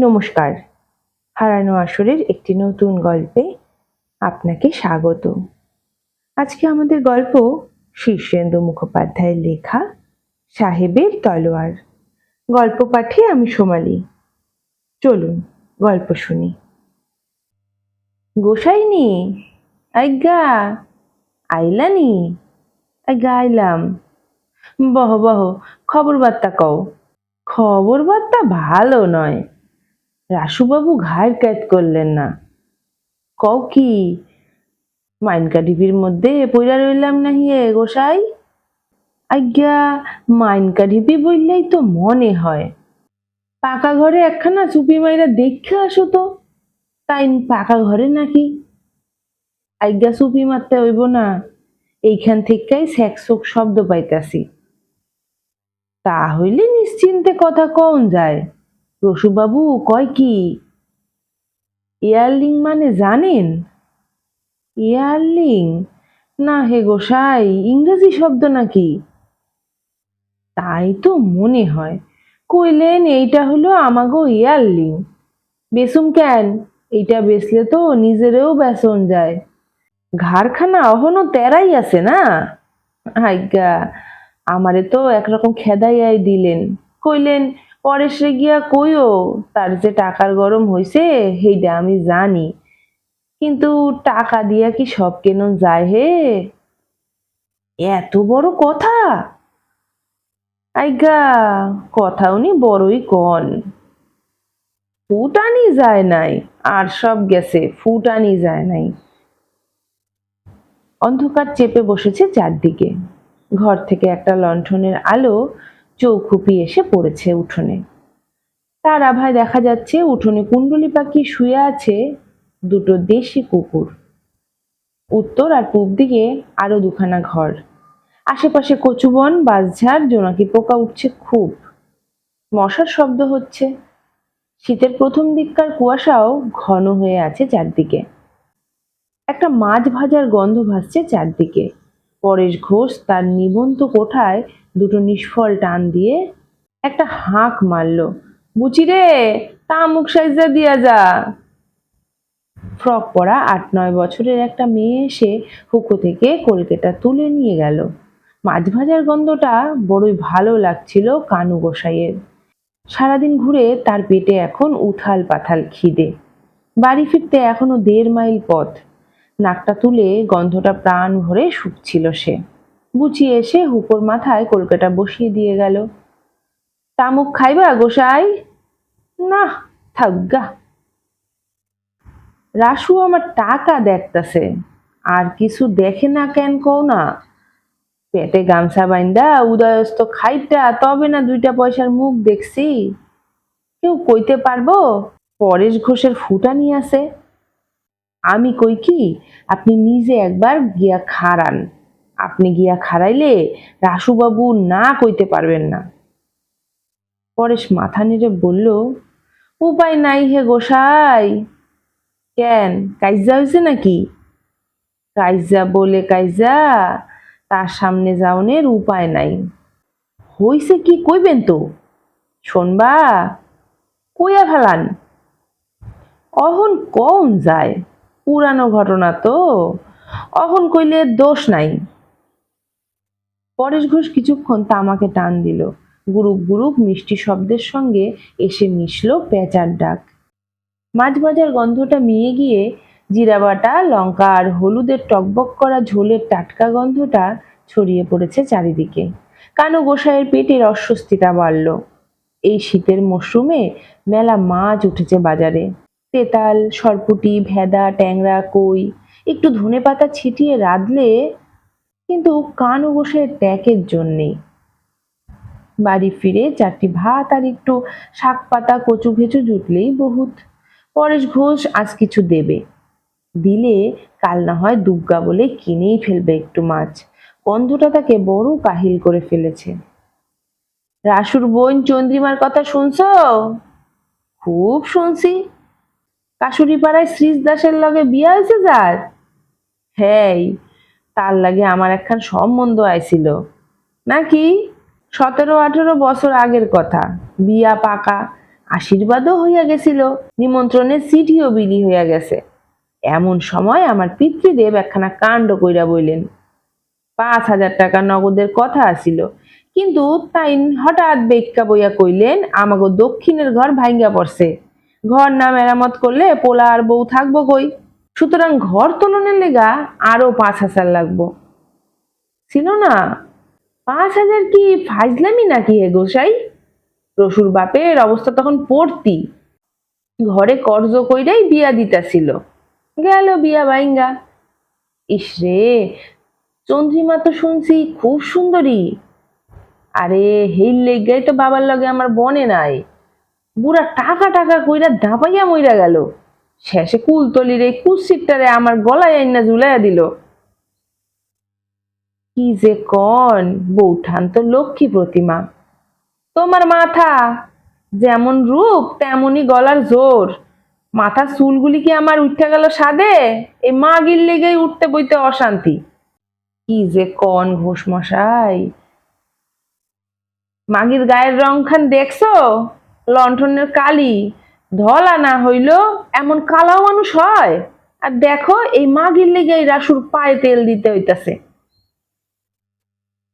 নমস্কার। হারানো আসরের একটি নতুন গল্পে আপনাকে স্বাগত। আজকে আমাদের গল্প শীর্ষেন্দু মুখোপাধ্যায়ের লেখা সাহেবের তলোয়ার। গল্প পাঠে আমি সোমালি। চলুন, গল্প শুনি। গোসাইনি আজ্ঞা আইলানি আজ্ঞা, আইলাম। বহ বহ খবর বার্তা কও। খবর বার্তা ভালো নয়। রাসুবাবু ঘাড় ক্যাত করলেন না। কও কি, মাইনকা ডিবির মধ্যে পইরা রইলাম না হিয়ে গোসাই? আজ্ঞা, মাইনকা ঢিপি বললেই তো মনে হয়। পাকা ঘরে একখানা চুপি মাইরা দেখে আসো তো তাই পাকা ঘরে নাকি? আজ্ঞা, চুপি মারতে হইব না, এইখান থেকেই স্যাকসোক শব্দ পাইতাছি। তা হইলে নিশ্চিন্তে কথা কন যায়। রসুবাবু কয় কি? ইয়ারলিং মানে জানেন? ইয়ারলিং? না হে গোসাই, ইংরেজি শব্দ নাকি? তাই তো মনে হয়। কইলেন এইটা হলো আমাগো ইয়ারলিং। বেসুম কেন? এইটা বেসলে তো নিজেরেও বেসন যায়। ঘাড়খানা অহনো তেরাই আছে না? আজ্ঞা আমারে তো একরকম খেদাইয়াই দিলেন। কইলেন পরে সে গিয়া কইও, তার যে টাকার গরম হইছে সেইটা আমি জানি। কিন্তু টাকা দিয়া কি সব কেন যায় হে? এত বড় কথা? আইগা, কথা উনি বড়ই কন। ফুটানি যায় নাই, আর সব গেছে, ফুটানি যায় নাই। অন্ধকার চেপে বসেছে চারদিকে। ঘর থেকে একটা লণ্ঠনের আলো চৌখুপি এসে পড়েছে উঠোনে। তার আভায় দেখা যাচ্ছে উঠোনে কুণ্ডলি পাখি শুয়ে আছে দুটো দেশি কুকুর। উত্তর আর পূব দিকে আরও দুখানা ঘর। আশেপাশে কচুবন, বাঁশঝাড়, জোনাকি পোকা উঠছে খুব। মশার শব্দ হচ্ছে। শীতের প্রথম দিককার কুয়াশাও ঘন হয়ে আছে চারদিকে। একটা মাছ ভাজার গন্ধ ভাসছে চারদিকে। পরেশ ঘোষ তার নিবন্ত কোঠায় দুটো নিষ্ফল টান দিয়ে একটা হাঁক মারল। বুচি রে, তা মুখ সাইজা দিয়া যা। ফ্রক পরা আট নয় বছরের একটা মেয়ে এসে হুকো থেকে কলকেটা তুলে নিয়ে গেল। মাছ ভাজার গন্ধটা বড়ই ভালো লাগছিল কানু গোসাইয়ের। সারাদিন ঘুরে তার পেটে এখন উথাল পাথাল খিদে। বাড়ি ফিরতে এখনও দেড় মাইল পথ। নাকটা তুলে গন্ধটা প্রাণ ভরে শুকছিল সে। বুচিয়ে এসে হুপোর মাথায় কলকাতা বসিয়ে দিয়ে গেল। তামুক খাইবা গোসাই না থাকগা রাসু আমার টাকা দেখতাছে, আর কিছু দেখে না কেন কও না? পেটে গামছা বাইন্দা, উদয়স্ত খাইটা তবে না দুইটা পয়সার মুখ দেখছি। কেউ কইতে পারব? পরেশ ঘোষের ফুটানি আছে। আমি কই কি? আপনি নিজে একবার গিয়া খাড়ান। আপনি গিয়া খাড়াইলে রাসুবাবু না কইতে পারবেন না। পরেশ মাথা নেড়ে বলল, উপায় নাই হে গোসাই। কেন, কাইজা হয়েছে নাকি? কাইজা বলে কাইজা, তার সামনে যাওনের উপায় নাই। হইছে কি কইবেন তো? শোনবা, কইয়া ফেলান। অহন কম যায়? পুরানো ঘটনা তো। অহন কইলে দোষ নাই। পরেশ ঘোষ কিছুক্ষণ তামাকে টান দিল। গুরুপ গুরুপ মিষ্টি শব্দের সঙ্গে এসে মিশল পেঁচার ডাক। মাছ ভাজার গন্ধটা মিয়ে গিয়ে জিরা বাটা লঙ্কা আর হলুদের টকবক করা ঝোলের টাটকা গন্ধটা ছড়িয়ে পড়েছে চারিদিকে। কানু গোসাইয়ের পেটের অস্বস্তিটা বাড়ল। এই শীতের মরশুমে মেলা মাছ উঠেছে বাজারে। তেতাল, সরপুটি, ভেদা, ট্যাংরা, কই, একটু ধনে পাতা ছিটিয়ে রাঁধলে কিন্তু কানু গোসাইয়ের ট্যাকের জন্যেই। বাড়ি ফিরে চারটি ভাত আর একটু শাক পাতা, কচু ঘেঁচু জুটলেই বহুত। পরেশ ঘোষ আজ কিছু দেবে। দিলে কাল না হয় দুগ্গা বলে কিনেই ফেলবে একটু মাছ। গন্ধটা তাকে বড় কাহিল করে ফেলেছে। রাসুর বোন চন্দ্রিমার কথা শুনছ? খুব শুনছি। কাশুরি পাড়ায় শ্রীশ দাসের লগে বিয়া হয়েছে যার? হ্যাঁ তার লাগে আমার একখান সম্বন্ধ আইছিল। নাকি? সতেরো আঠেরো বছর আগের কথা। বিয়া পাকা, আশীর্বাদও হইয়া গেছিল, নিমন্ত্রণের চিঠিও বিলি হইয়া গেছে। এমন সময় আমার পিতৃদেব একখানা কাণ্ড কইরা বইলেন। পাঁচ হাজার টাকা নগদের কথা আসিল কিন্তু তাই হঠাৎ বেক্কা বইয়া কইলেন, আমাগো দক্ষিণের ঘর ভাঙ্গা পড়ছে। ঘর না মেরামত করলে পোলা আর বউ থাকব কই? সুতরাং ঘর তোলনের লেগা আরও পাঁচ হাজার লাগবো। ছিল না? পাঁচ হাজার কি ফাইজলামি নাকি হে গোসাই? রসুর বাপের অবস্থা তখন পড়তি। ঘরে কর্জ কইরাই বিয়া দিতাছিল। গেল বিয়া বাইঙ্গা। ইস রে, চন্দ্রিমা তো শুনছি খুব সুন্দরী। আরে, হেই লেগাই তো বাবার লগে আমার বনে নাই। বুড়া টাকা টাকা কইরা দাপাইয়া মইরা গেল। শেষে কুলতলির এই কুসিটটারে আমার গলায় আইনা ঝুলাইয়া দিল। কি যে কন, বৌঠান তো লক্ষ্মী প্রতিমা। তোমার মাথা যেমন রূপ, তেমনই গলার জোর। মাথার চুলগুলি কি আমার উঠতে গেল সাদে? এই মা গিল লেগেই উঠতে বইতে অশান্তি। কি যে কন ঘোষ মশাই মাগির গায়ের রংখান দেখছ? লণ্ঠনের কালি। ধলা না হইল এমন কালাও মানুষ হয়। আর দেখো, এই মাগির লেগে এই রাসুর পায়ে তেল দিতে হইতাছে।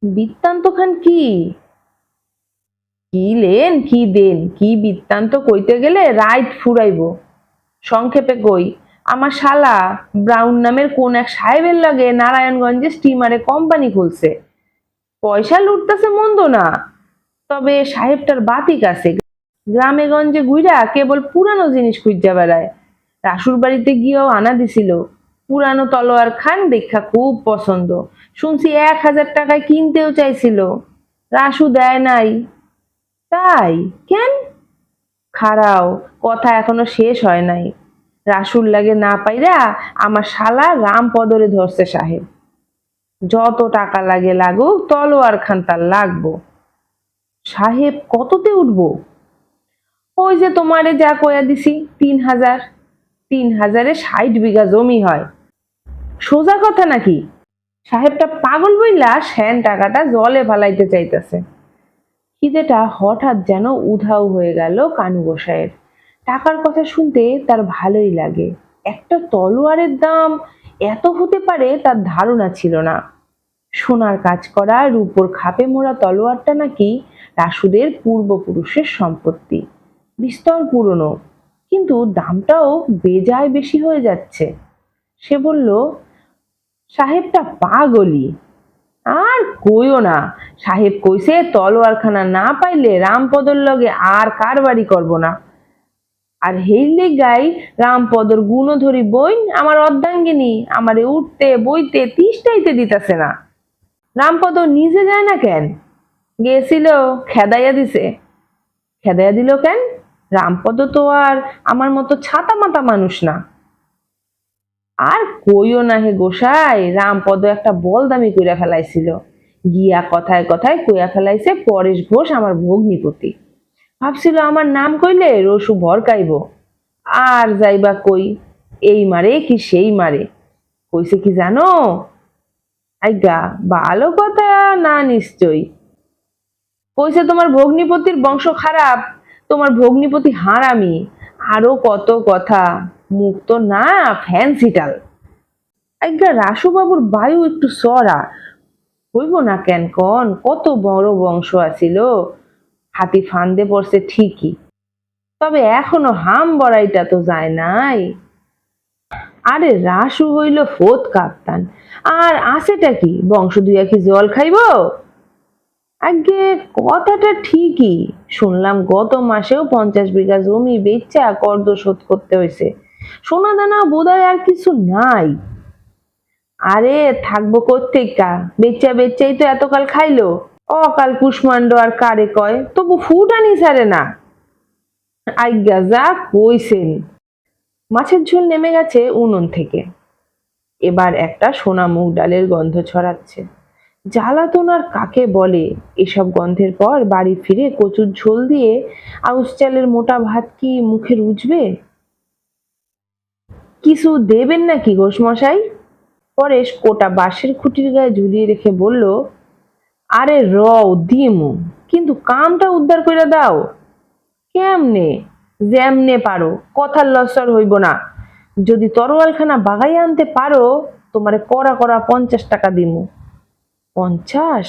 বৃত্তান্ত খান কি? কি লেন, কি দেন, কি বৃত্তান্ত কইতে গেলে রাইট ফুরাইব। সংক্ষেপে কই, আমার শালা ব্রাউন নামের কোন এক সাহেবের লাগে নারায়ণগঞ্জে স্টিমারে কোম্পানি খুলছে। পয়সা লুটতেছে মন্দ না, তবে সাহেবটার বাতিক আছে গ্রামে গঞ্জে ঘুইরা কেবল পুরানো জিনিস খুঁজা বেড়ায়। রাসুর বাড়িতে গিয়েও আনা দিছিল। পুরানো তলোয়ার খান দেখা খুব পছন্দ। শুনছি এক হাজার টাকায় কিনতেও চাইছিল। রাসু দেয় নাই। তাই? কেন? খারাও, কথা এখনও শেষ হয় নাই। রাসুর লাগে না পাইরা আমার শালা রামপদরে ধরছে সাহেব। যত টাকা লাগে লাগুক, তলোয়ার খান তার লাগবো। সাহেব কততে উঠবো? ওই যে তোমারে যা কয়া দিছি, তিন হাজার, তিন হাজারে ষাট বিঘা জমি হয়। সোজা কথা নাকি? সাহেবটা পাগল বইলা শ্যান টাকাটা জলে ফালাইতে চাইতেছে। খিদেটা হঠাৎ যেন উধাও হয়ে গেল কানু গোসাইয়ের। টাকার কথা শুনতে তার ভালোই লাগে। একটা তলোয়ারের দাম এত হতে পারে তার ধারণা ছিল না। সোনার কাজ করা, রূপোর খাপে মোড়া তলোয়ারটা নাকি রাসুদের পূর্বপুরুষের সম্পত্তি। বিস্তর পুরনো, কিন্তু দামটাও বেজায় বেশি হয়ে যাচ্ছে। সে বলল, সাহেবটা পাগলি আর কইও না, সাহেব কইছে তলোয়ারখানা না পাইলে রামপদর লগে আর কারবারি করব না। আর হেইলে গাই রামপদর গুণধরি বইন আমার অর্ধাঙ্গিনী আমারে উঠতে, বইতে তিষ্টাইতে দিতাছে না। রামপদ নিজে যায় না কেন? গেছিল, খেদাইয়া দিছে। খেদাইয়া দিল কেন? রামপদ তো আর আমার মতো ছাতা মাতা মানুষ না। আর কইও না হে গোসাই রামপদ একটা বলদামি কইরা ফেলাইছিল। গিয়া কথায় কথায় কইয়া ফেলাইছে পরেশ ঘোষ আমার ভগ্নিপতি। ভাবছিল আমার নাম কইলে রসু ভরকাইব আর যাইবা কই, এই মারে কি সেই মারে। কইছে কি জানো? আজ্ঞা ভালো কথা না নিশ্চয়ই কইছে তোমার ভগ্নিপতির বংশ খারাপ তোমার ভগ্নিপতি হারামি। আরও কত কথা। মুখ তো না ফ্যান্সিটাল আজ্ঞা রাসুবাবুর বায়ু একটু সরা। হইব না কেন কন? কত বড় বংশ আছিল। হাতি ফান্দে পড়ছে ঠিকই। তবে এখনও হাম বড়াইটা তো যায় নাই। আরে রাসু হইল ফোত কাপ্তান। আর আছেটা কি? বংশ দুইয়া কি জল খাইব? আগে কথাটা ঠিকই। শুনলাম গত মাসেও পঞ্চাশ বিঘা জমি বেচা কর্দ শোধ করতে হয়েছে। সোনা দানা বোধহয় আর কিছু নাই। আরে, থাকব কোথেকা বেচা বেচাই তো এতকাল খাইলো। অকাল কুষ্মাণ্ড আর কারে কয়? তবু ফুটানি ছাড়ে না। আজ্ঞা, যা কইছেন। মাছের ঝোল নেমে গেছে উনুন থেকে। এবার একটা সোনা মুগ ডালের গন্ধ ছড়াচ্ছে। জ্বালাতন আর কাকে বলে? এসব গন্ধের পর বাড়ি ফিরে কচুর ঝোল দিয়ে আউশ চালের মোটা ভাত কি মুখে রুজবে কিছু দেবেন নাকি ঘোষমশাই পরেশ কোটা বাঁশের খুঁটির গায়ে ঝুলিয়ে রেখে বলল, আরে রও, দিমু, কিন্তু কামটা উদ্ধার করে দাও। কেমনে? যেমনে পারো, কথার লসর হইব না। যদি তরোয়ালখানা বাগাই আনতে পারো, তোমারে করা করা পঞ্চাশ টাকা দিমু। পঞ্চাশ?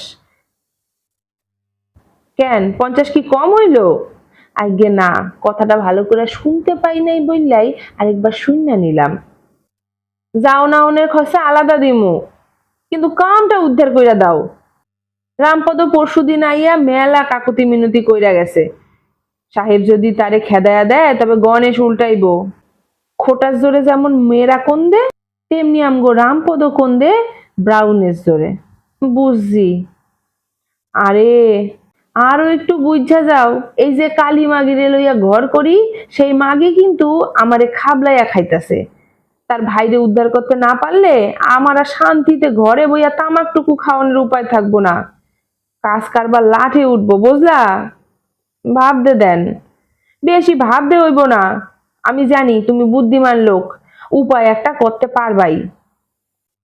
কেন? পঞ্চাশ কি কম হইল? আগে না, কথাটা ভালো করে শুনতে পাই নাই বললাই, আরেকবার শুননা নিলাম। যাও না ওনের খসে আলাদা দিমু, কিন্তু কামটা উদ্ধার কইরা দাও। রামপদ পরশু দিন আইয়া মেলা কাকুতি মিনতি কইরা গেছে। সাহেব যদি তারে খেদায়া দেয়, তবে গণেশ উল্টাইব। খোটার জোরে যেমন মেয়েরা কোন দে তেমনি আমগো রামপদ কোন দে ব্রাউনের জোরে। বুঝছি। আরে, আরও একটু বুঝা যাও, এই যে কালী মাগিরে লইয়া ঘর করি, সেই মাগি কিন্তু আমারে খাবলাইয়া খাইতাছে। তার ভাইরে উদ্ধার করতে না পারলে আমার শান্তিতে ঘরে বইয়া তামাকটুকু খাওয়ানোর উপায় থাকব না। কাজ কারবার লাঠে উঠবো, বুঝলা? ভাবতে দেন। বেশি ভাবতে হইব না। আমি জানি তুমি বুদ্ধিমান লোক, উপায় একটা করতে পারবাই।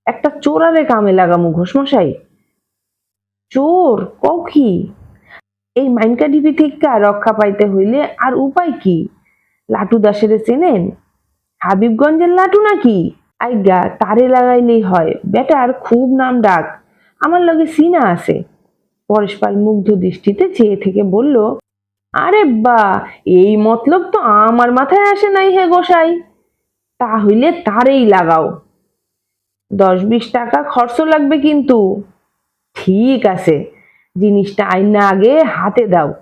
একটা চোরারে কামে লাগামু ঘোষমশাই। চোর কও কি এই মাইনকা ডিবি থেকে রক্ষা পাইতে হইলে আর উপায় কি? লাটু দাসের চেনেন? হাবিবগঞ্জের লাটু নাকি? আইগা, তারে লাগাইলেই হয়। বেটার খুব নাম ডাক। আমার লগে সিনা আছে। পরেশপাল মুগ্ধ দৃষ্টিতে চেয়ে থেকে বলল, আরে বা, এই মতলব তো আমার মাথায় আসে নাই হে গোসাই। তা হইলে তারেই লাগাও। দশ বিশ টাকা খরচ লাগবে কিন্তু। ঠিক আছে, জিনিসটা আইনা আগে হাতে দাও।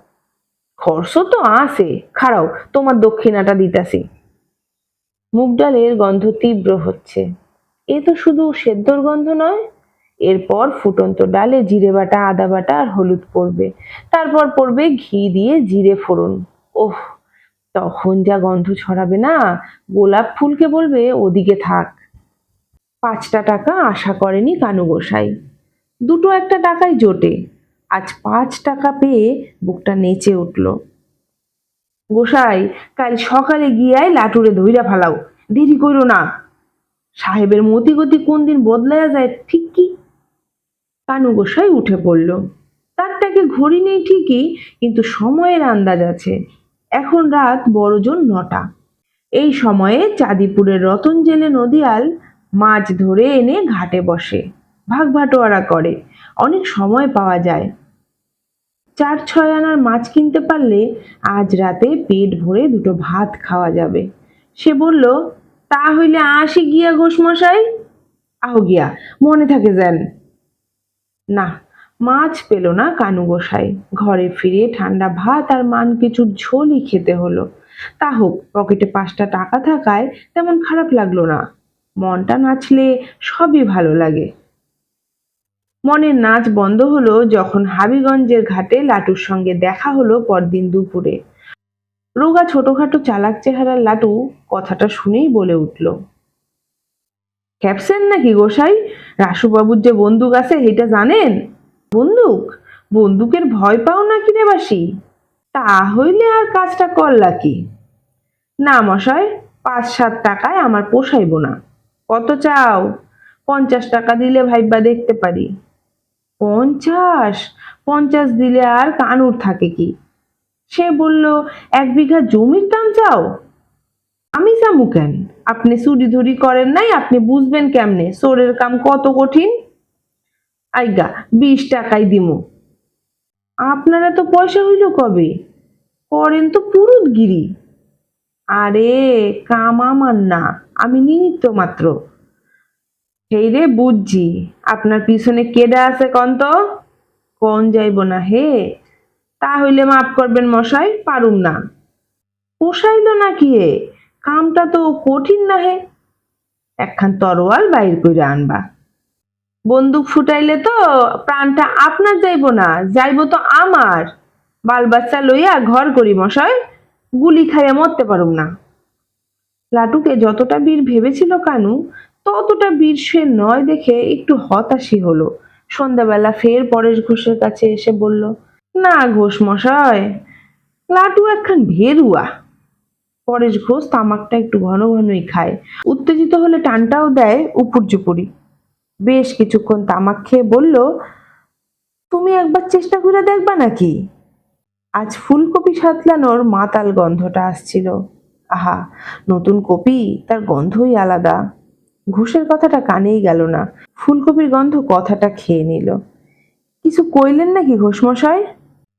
খরচ তো আছে। খাড়াও, তোমার দক্ষিণাটা দিতাছি। মুগ ডালের গন্ধ তীব্র হচ্ছে। এ তো শুধু সেদ্ধর গন্ধ নয়, এরপর ফুটন্ত ডালে জিরে বাটা, আদা বাটা আর হলুদ পড়বে। তারপর পড়বে ঘি দিয়ে জিরে ফোড়ন। ওহ, তখন যা গন্ধ ছড়াবে না, গোলাপ ফুলকে বলবে, ওদিকে থাক। পাঁচটা টাকা আশা করেনি কানু গোসাই দুটো একটা টাকাই জোটে। আজ পাঁচ টাকা পেয়ে বুকটা নেচে উঠল। গোসাই, কাল সকালে গিয়াই লাটুরে ধইরা ফালাও। দেরি কইরো না। সাহেবের মতি গতি কোন দিন বদলায়া যায় ঠিক কি? কানু গোসাই উঠে পড়ল। তারটাকে ঘড়ি নেই ঠিকই, কিন্তু সময়ের আন্দাজ আছে। এখন রাত বড়জন নটা। এই সময়ে চাঁদিপুরের রতন জেলে নদিয়াল মাছ ধরে এনে ঘাটে বসে। ভাগ ভাটোয়ারা করে। অনেক সময় পাওয়া যায়। চার ছয় আনার মাছ কিনতে পারলে আজ রাতে পেট ভরে দুটো ভাত খাওয়া যাবে। সে বলল, তা হইলে আসি গিয়া ঘোষমশাই আহ গিয়া, মনে থাকে যেন। না, মাছ পেল না কানু গোসাই। ঘরে ফিরে ঠান্ডা ভাত আর মান কিছুর ঝোলই খেতে হলো। তা হোক, পকেটে পাঁচটা টাকা থাকায় তেমন খারাপ লাগল না। মনটা নাচলে সবই ভালো লাগে। মনের নাচ বন্ধ হলো যখন হাবিগঞ্জের ঘাটে লাটুর সঙ্গে দেখা হলো পরদিন দুপুরে। রোগা ছোটখাটো চালাক চেহারার লাটু কথাটা শুনেই বলে উঠল ক্যাপসেন নাকি গোসাই? রাসুবাবুর যে বন্দুক আছে এটা জানেন? বন্দুক? বন্দুকের ভয় পাও নাকি রে বাসি? তা হইলে আর কাজটা করলা কি না মশাই পাঁচ সাত টাকায় আমার পোষাইব না। কত চাও? পঞ্চাশ টাকা দিলে ভাইবা দেখতে পারি। পঞ্চাশ? পঞ্চাশ দিলে আর কানুর থাকে কি? সে বলল, এক বিঘা জমির দাম চাও? আমি যামু কেন? আপনি চুরি ধুরি করেন নাই, আপনি বুঝবেন কেমনে? সোরের কাম কত কঠিন? আইগা, বিশ টাকাই দিমু। আপনারা তো পয়সা হইল কবে? করেন তো পুরুতগিরি আরে, কাম আমার না, আমি নিমিত্ত মাত্র। সেই রে বুঝছি। আপনার পিছনে কেডা আছে কন তো কোন যাইব না হে। তা হইলে মাফ করবেন মশাই, পারুম না। পোষাইল না কি হে কামটা তো কঠিন না হে। একখান তরোয়াল বাইর কইরা আনবা। বন্দুক ফুটাইলে তো প্রাণটা আপনার যাইব না, যাইব তো আমার। বাল বাচ্চা লইয়া ঘর করি মশাই, গুলি খাইয়া মরতে পারুম না। লাটুকে যতটা বীর ভেবেছিল কানু ততটা বীর সে নয় দেখে একটু হতাশই হলো। সন্ধ্যাবেলা ফের পরেশ ঘোষের কাছে এসে বলল, না ঘোষ মশায় লাটু একখান ভেরুয়া। পরেশ ঘোষ তামাকটা একটু ঘন ঘনই খায়। উত্তেজিত হলে টানটাও দেয় উপর জুপুরি। বেশ কিছুক্ষণ তামাক খেয়ে বলল, তুমি একবার চেষ্টা করে দেখবা নাকি? আজ ফুলকপি সাতলানোর মাতাল গন্ধটা আসছিল। আহা, নতুন কপি, তার গন্ধই আলাদা। ঘুষের কথাটা কানেই গেল না। ফুলকপির গন্ধ কথাটা খেয়ে নিল। কিছু কইলেন নাকি ঘোষমশাই?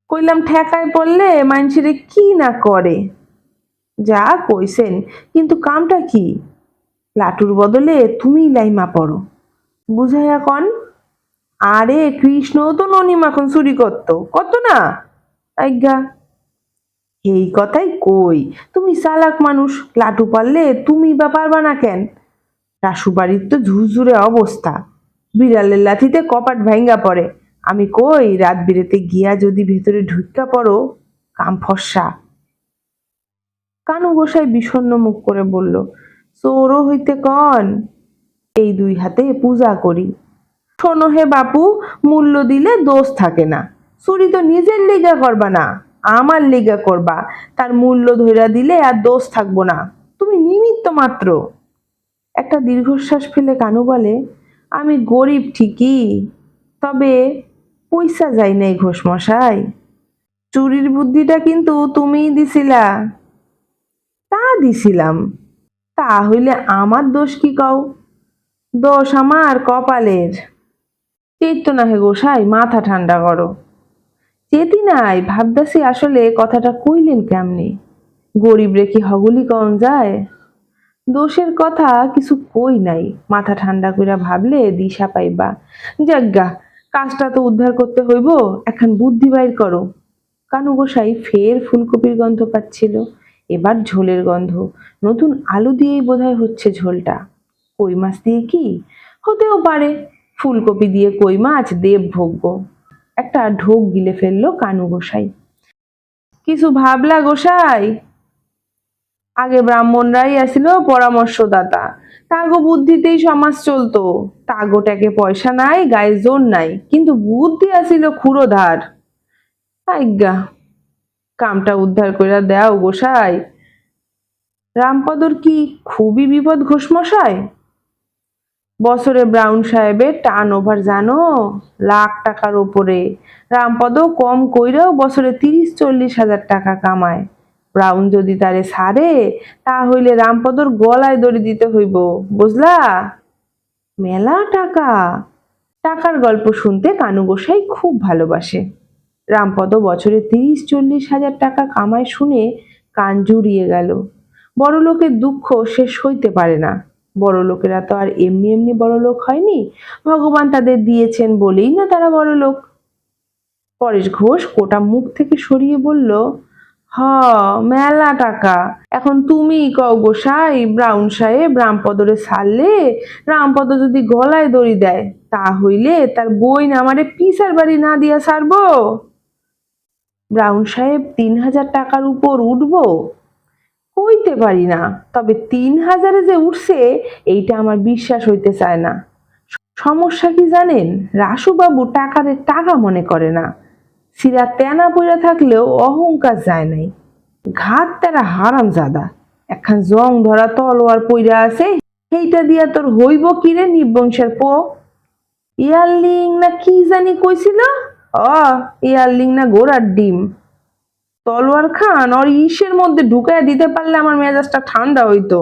কইলাম ঠেকায় পড়লে মানুষেরে কি না করে? যা কইছেন, কিন্তু কামটা কি? লাটুর বদলে তুমি লাইমা পড়ো। বুঝাইয়া কন? আরে কৃষ্ণ তো ননি মাখন চুরি করতো, কত না? আজ্ঞা। এই কথাই কই, তুমি চালাক মানুষ, লাটু পারলে তুমি বা পারবা না কেন? রাসু বাড়ির তো ঝুরঝুরে অবস্থা। বিড়ালের লাথিতে কপাট ভাঙ্গা পড়ে। আমি কই, রাত বিরেতে গিয়া যদি ভেতরে ঢুকা পড়ো, কাম ফর্সা কানু গোসাই বিষণ্ণ মুখ করে বলল, চোরও হইতে কন, এই দুই হাতে পূজা করি। শোনো হে বাপু, মূল্য দিলে দোষ থাকে না। চুরি তো নিজের লিগা করবা না, আমার লিগা করবা। তার মূল্য ধইরা দিলে আর দোষ থাকব না। তুমি নিমিত্ত মাত্র। একটা দীর্ঘশ্বাস ফেলে কানু বলে, আমি গরিব ঠিকই, তবে পয়সা যাই নাই ঘোষমশাই চুরির বুদ্ধিটা কিন্তু তুমিই দিছিলা। তা দিছিলাম। তা হইলে আমার দোষ কি কও? দোষ আমার কপালের। চেতো না হে গোসাই, মাথা ঠান্ডা করো। চেতি নাই ভাবদাসি আসলে কথাটা কইলেন কেমনি? গরিব রে কি হগুলি কন যায়? দোষের কথা কিছু কই নাই। মাথা ঠান্ডা কইরা ভাবলে দিশা পাইবা। যাজ্ঞা কাজটা তো উদ্ধার করতে হইব, এখন বুদ্ধি বাইর করো। কানু গোসাই ফের ফুলকপির গন্ধ পাচ্ছিল। এবার ঝোলের গন্ধ। নতুন আলু দিয়েই বোধহয় হচ্ছে ঝোলটা। কই মাছ দিয়ে কি? হতেও পারে। ফুলকপি দিয়ে কই মাছ, দেব ভোগ্য। একটা ঢোক গিলে ফেলল কানু গোসাই কিছু ভাবলা গোসাই? আগে ব্রাহ্মণরাই আসিল পরামর্শদাতা। তাগো বুদ্ধিতেই সমাজ চলতো। তাগোটাকে পয়সা নাই, গায়ে জোর নাই, কিন্তু বুদ্ধি আসিল ক্ষুরোধার আজ্ঞা, কামটা উদ্ধার কইরা দেও গোসাই রামপদর কি খুবই বিপদ ঘোষমশাই বছরে ব্রাউন সাহেবের টার্ন ওভার জানো? লাখ টাকার ওপরে রামপদ কম কইরেও বছরে তিরিশ চল্লিশ হাজার টাকা কামায়। ব্রাউন যদি তারে সারে তা হইলে রামপদর গলায় দড়ি দিতে হইব, বুঝলা? মেলা টাকা। টাকার গল্প শুনতে কানু গোসাই খুব ভালোবাসে। রামপদ বছরে তিরিশ, চল্লিশ হাজার টাকা কামায় শুনে কান জুড়িয়ে গেল। বড় লোকের দুঃখ শেষ হইতে পারে না। বড় লোকেরা তো আর এমনি এমনি বড় লোক হয়নি। ভগবান তাদের দিয়েছেন বলেই না তারা বড় লোক পরেশ ঘোষ কোটা মুখ থেকে সরিয়ে বলল হ, মেলা টাকা। এখন তুমি কও গোসাই ব্রাউন সাহেব রামপদরে ছাড়লে, রামপদ যদি গলায় দড়ি দেয়, তা হইলে তার বই না আমারে পিসার বাড়ি না দিয়া ছাড়বো? ব্রাউন সাহেব তিন হাজার টাকার উপর উঠব? হইতে পারি না, তবে তিন হাজারে যে উঠছে, এইটা আমার বিশ্বাস হইতে চায় না। সমস্যা কি জানেন? রাসুবাবু টাকারে টাকা মনে করে না। সিরা তেনা পইরা থাকলেও অহংকার যায় নাই। ঘাত তারা হারাম জাদা একখান জং ধরা তলোয়ার পইরা আছে, সেইটা দিয়া তোর হইব কিরে নিবংশের পো? ইয়ারলিং না কি জানি কইছিল? অ, ইয়ারলিং না গোড়ার ডিম। তলোয়ার খান ওর ইসের মধ্যে ঢুকায় দিতে পারলে আমার মেজাজটা ঠান্ডা হইতো।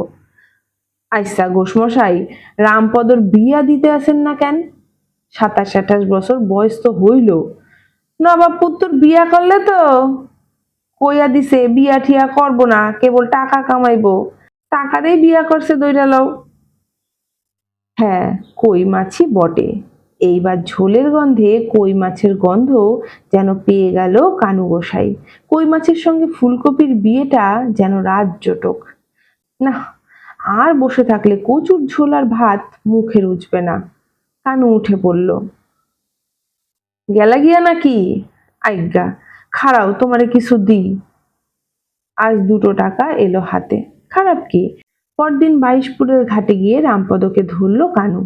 আইসা ঘোষমশাই রামপদর বিয়া দিতে আসেন না কেন? সাতাশ আঠাশ বছর বয়স তো হইল। নবাব পুত্র বিয়া করলে তো কইয়া দিছে, বিয়া ঠিয়া করব না, কেবল টাকা কামাইবো। টাকারেই বিয়া করছে দইরা লও হ্যাঁ কই মাছি বটে। এইবার ঝোলের গন্ধে কই মাছের গন্ধ যেন পেয়ে গেল কানু গোসাই। কই মাছের সঙ্গে ফুলকপির বিয়েটা যেন রাত জটক। না, আর বসে থাকলে কচুর ঝোল আর ভাত মুখে রুচবে না। কানু উঠে পড়ল। গেলা গিয়া নাকি? আজ্ঞা খাড়াও, তোমারে কিছু দিই। আজ দুটো টাকা এলো হাতে। খারাপ কি? পরদিন বাইশপুরের ঘাটে গিয়ে রামপদকে ধরল কানু।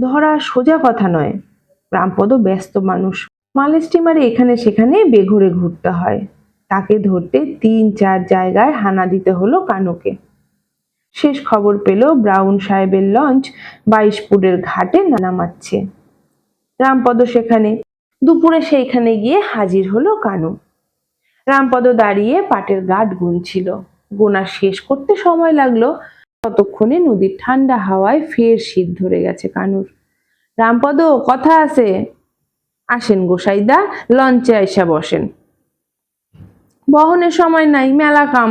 ধরা সোজা কথা নয় রামপদ ব্যস্ত মানুষ। মাল স্টিমারে এখানে সেখানে বেঘরে ঘুরতে হয়। তাকে ধরতে তিন চার জায়গায় হানা দিতে হলো কানুকে। শেষ খবর পেল ব্রাউন সাহেবের লঞ্চ বাইশপুরের ঘাটে নামাচ্ছে। রামপদ সেখানে দুপুরে সেইখানে গিয়ে হাজির হলো কানু। রামপদ দাঁড়িয়ে পাটের গাঁট গুনছিল গোনা শেষ করতে সময় লাগল। ততক্ষণে নদীর ঠান্ডা হাওয়ায় ফের শীত ধরে গেছে কানুর। রামপদ, কথা আছে? আসেন গোসাইদা লঞ্চে আইসা বসেন। বহনের সময় নাই, মেলা কাম।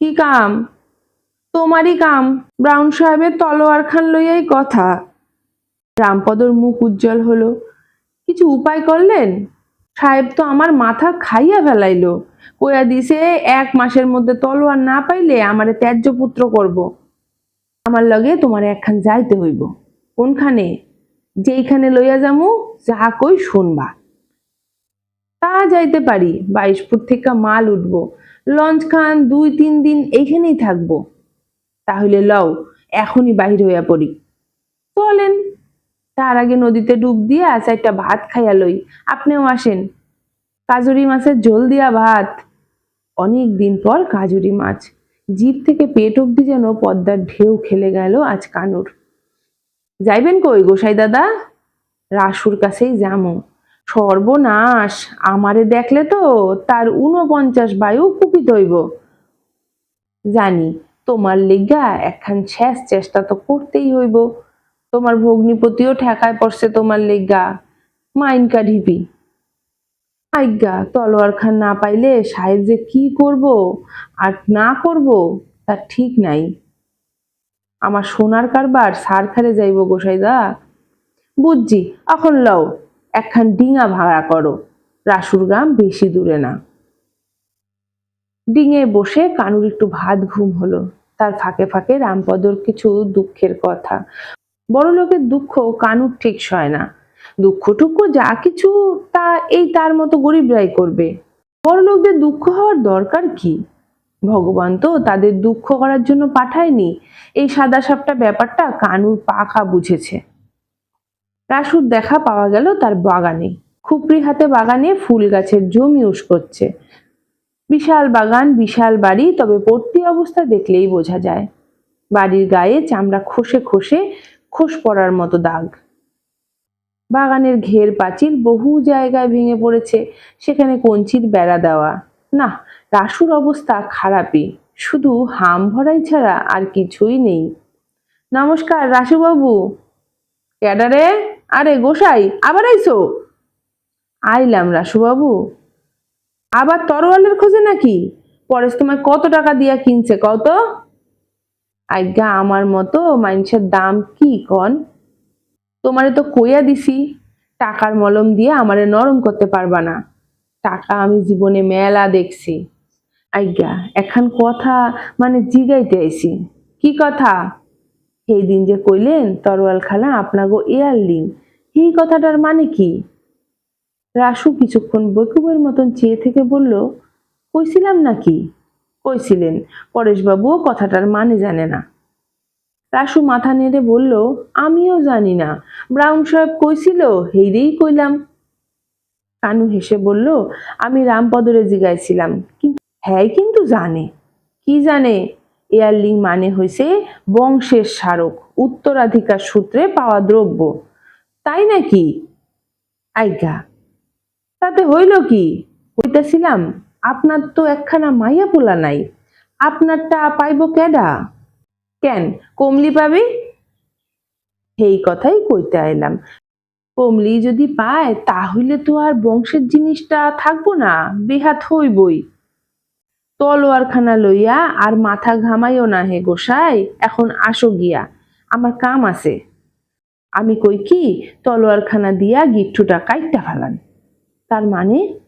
কি কাম? তোমারই কাম। ব্রাউন সাহেবের তলোয়ার খান লইয়াই কথা। রামপদর মুখ উজ্জ্বল হলো। কিছু উপায় করলেন? সাহেব তো আমার মাথা খাইয়া ফেলাইলো। কইয়া দিছে, এক মাসের মধ্যে তলোয়ার না পাইলে আমারে ত্যায্য পুত্র করব। আমার লগে তোমার একখান যাইতে হইব। কোনখানে? যেইখানে লইয়া যামু, যা কই শুনবা। তা যাইতে পারি। বাইশ ফুট থেকে মাল উঠবো। লঞ্চ খান দুই, তিন দিন এইখানেই থাকব। তাহলে লও, এখনই বাহির হইয়া পড়ি। চলেন। তার আগে নদীতে ডুব দিয়ে দিয়া চারটা ভাত খাইয়া লই। আপনিও আসেন। কাজুরি মাছের ঝোল দিয়া ভাত। অনেক দিন পর কাজুরি মাছ। জিভ থেকে পেট অব্দি যেন পদ্মার ঢেউ খেলে গেল আজ কানুর। যাইবেন কই গোসাই দাদা? রাসুর কাছেই যামো। সর্বনাশ, আমারে দেখলে তো তার উনপঞ্চাশ বায়ু কুপিত হইব। জানি, তোমার লিগা একখান শেষ চেষ্টা তো করতেই হইব। তোমার ভগ্নিপতিও ঠেকায় পড়ছে তোমার লেগা। মাইনকা ঢিপি আজ্ঞা তলোয়ার খান না পাইলে সাহেব যে কি করব আর না করব তার ঠিক নাই। আমার সোনার কারবার সার খারে যাইব গোসাইদা বুঝছি, এখন লও, একখান ডিঙা ভাড়া করো। রাসুর গ্রাম বেশি দূরে না। ডিঙে বসে কানুর একটু ভাত ঘুম হলো। তার ফাঁকে ফাঁকে রামপদর কিছু দুঃখের কথা। বড় লোকের দুঃখ কানুর ঠিক সয় না। দুঃখটুকু যা কিছু, তা এই তার মতো গরিবরাই করবে। বড় লোকদের দুঃখ হওয়ার দরকার কি? ভগবান তো তাদের দুঃখ করার জন্য পাঠায়নি। এই সাদা সাপটা ব্যাপারটা কানুর পাখা বুঝেছে। রাসুর দেখা পাওয়া গেল তার বাগানে। খুপড়ি হাতে বাগানে ফুল গাছের জমি উস করছে বিশাল বাগান, বিশাল বাড়ি, তবে পড়তি অবস্থা দেখলেই বোঝা যায়। বাড়ির গায়ে চামড়া খসে খসে খোস পড়ার মতো দাগ। বাগানের ঘের পাঁচিল বহু জায়গায় ভেঙে পড়েছে, সেখানে কঞ্চির বেড়া দেওয়া। না, রাসুর অবস্থা খারাপই। শুধু হাম ভরাই ছাড়া আর কিছুই নেই। নমস্কার, রাসুবাবু। ক্যাডারে? আরে, গোসাই, আবার আইসো। আইলাম, রাসুবাবু। আবার তরোয়ালের খোঁজে নাকি? পরেশ তোমায় কত টাকা দিয়া কিনছে কত আজ্ঞা, আমার মতো মানুষের দাম কি কন? তোমারে তো কইয়া দিছি, টাকার মলম দিয়ে আমারে নরম করতে পারবা না। টাকা আমি জীবনে মেলা দেখছি। আজ্ঞা, এখন কথা মানে জিগাইতে আইছি। কি কথা? সেই দিন যে কইলেন, তরোয়াল খালা আপনাগো এয়ারলিং এই কথাটার মানে কি? রাসু কিছুক্ষণ বৈকুবের মতন চেয়ে থেকে বলল, কইছিলাম নাকি? কইছিলেন, পরেশবাবুও কথাটার মানে জানে না। রাসু মাথা নেড়ে বলল, আমিও জানি না। ব্রাউন সাহেব কইছিল, হেইরেই কইলাম। কানু হেসে বলল, আমি রামপদরে জিগাইছিলাম হ্যাঁ কিন্তু জানে। কি জানে? এয়ারলিং মানে হইছে বংশের স্মারক, উত্তরাধিকার সূত্রে পাওয়া দ্রব্য। তাই নাকি? আজ্ঞা তাতে হইল কি? হইতাছিলাম আপনার তো একখানা মাইয়া পোলা নাই। আপনারটা পাইব কেডা? কেন, কমলি পাবি? সেই কথাই কইতে আইলাম। কমলি যদি পায়, তাহলে তো আর বংশের জিনিসটা থাকব না, বেহাত হইবই। তলোয়ারখানা লইয়া আর মাথা ঘামাইও না হে গোসাই, এখন আসো গিয়া, আমার কাম আছে। আমি কই কি, তলোয়ারখানা দিয়া গিট্টুটা কাইটটা ফেলান। তার মানে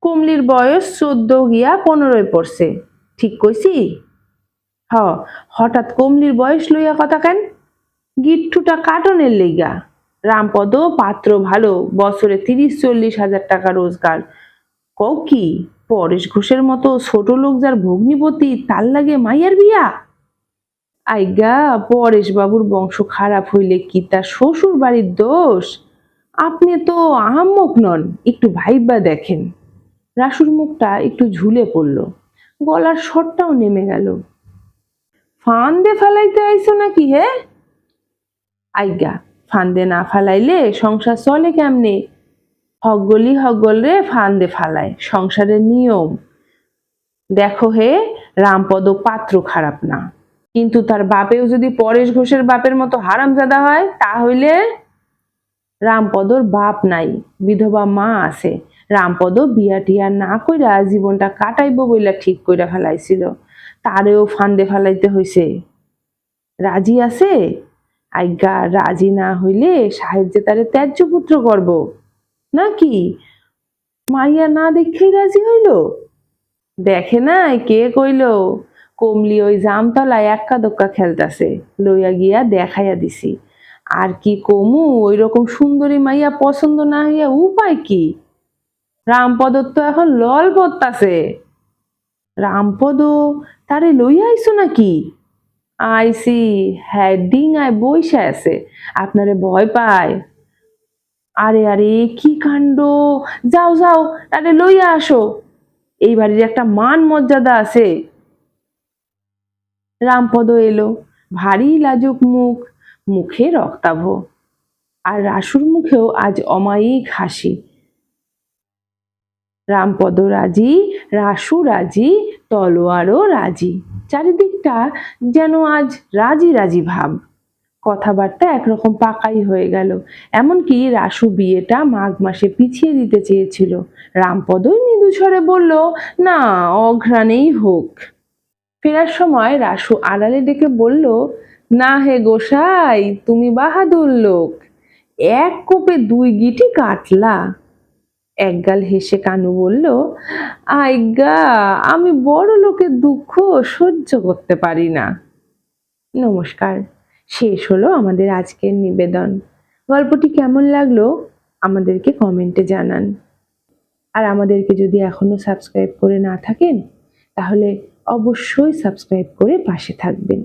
কমলির বয়স চোদ্দ গিয়া পনেরোয় পড়ছে। ঠিক কইছি? হ, হঠাৎ কমলির বয়স লইয়া কথা কেন? গিট্টুটা কাটনের লেগা। রামপদ পাত্র ভালো, বছরে তিরিশ চল্লিশ হাজার টাকা রোজগার। কও কি, পরেশ ঘোষের মতো ছোট লোক যার ভগ্নিপতি, তার লাগে মাইয়ার বিয়া? আইগা, পরেশ বাবুর বংশ খারাপ হইলে কি তার শ্বশুর বাড়ির দোষ? আপনি তো আহাম্মক নন, একটু ভাইবা দেখেন। রাসুর মুখটা একটু ঝুলে পড়ল। গলার স্বরটাও নেমে গেল। ফান্দে ফেলাইতে আইছো নাকি হে? আইগা, ফান্দে না ফালাইলে সংসার চলে কেমনে? হগলি হগল রে ফান্দে ফালায়, সংসারের নিয়ম। দেখো হে, রামপদ পাত্র খারাপ না। কিন্তু তার বাপেও যদি পরেশ ঘোষের বাপের মতো হারামজাদা হয়, তাহলে রামপদর বাপ নাই, বিধবা মা আছে। রামপদ বিয়া টিয়া না কইরা জীবনটা কাটাইব বইলা ঠিক কইরা ফেলাইছিল। তারেও ফান্দে ফেলাইতে হইছে। রাজি আছে? আজ্ঞা রাজি না হইলে সাহেব যে তারে ত্যায্য পুত্র করব। নাকি? মাইয়া না দেখেই রাজি হইল? দেখে নাই, কে কইল? কমলি ওই জামতলায় এক্কা দোক্কা খেলতাছে। লইয়া গিয়া দেখাইয়া দিছি। আর কি কমু ওই রকম সুন্দরী মাইয়া পছন্দ না হইয়া উপায় কি? রামপদর তো এখন লল পড়তাছে। রামপদ তারে লইয়া আইসো নাকি? আইসি হেডিং আয় বইসা আছে, আপনারে ভয় পায়। আরে আরে, কি কাণ্ড? যাও যাও আরে লইয়া আসো। এই বাড়ির একটা মান মর্যাদা আছে। রামপদ এলো, ভারী লাজুক মুখ, মুখে রক্তাভ। আর রাসুর মুখেও আজ অমায়িক হাসি। রামপদ রাজি, রাসু রাজি, তলোয়ারও রাজি। চারিদিকটা যেন আজ রাজি রাজি ভাব। কথাবার্তা একরকম পাকাই হয়ে গেল। এমনকি রাসু বিয়েটা মাঘ মাসে পিছিয়ে দিতে চেয়েছিল। রামপদই মৃদু স্বরে বলল, না, অঘ্রাণেই হোক। ফেরার সময় রাসু আড়ালে ডেকে বলল, না হে গোসাই, তুমি বাহাদুর লোক। এক কোপে দুই গিটি কাটলা। একগাল হেসে কানু বলল, আইগা, আমি বড় লোকের দুঃখ সহ্য করতে পারি না। নমস্কার, শেষ হলো আমাদের আজকের নিবেদন। গল্পটি কেমন লাগল আমাদেরকে কমেন্টে জানান। আর আমাদেরকে যদি এখনও সাবস্ক্রাইব করে না থাকেন, তাহলে অবশ্যই সাবস্ক্রাইব করে পাশে থাকবেন।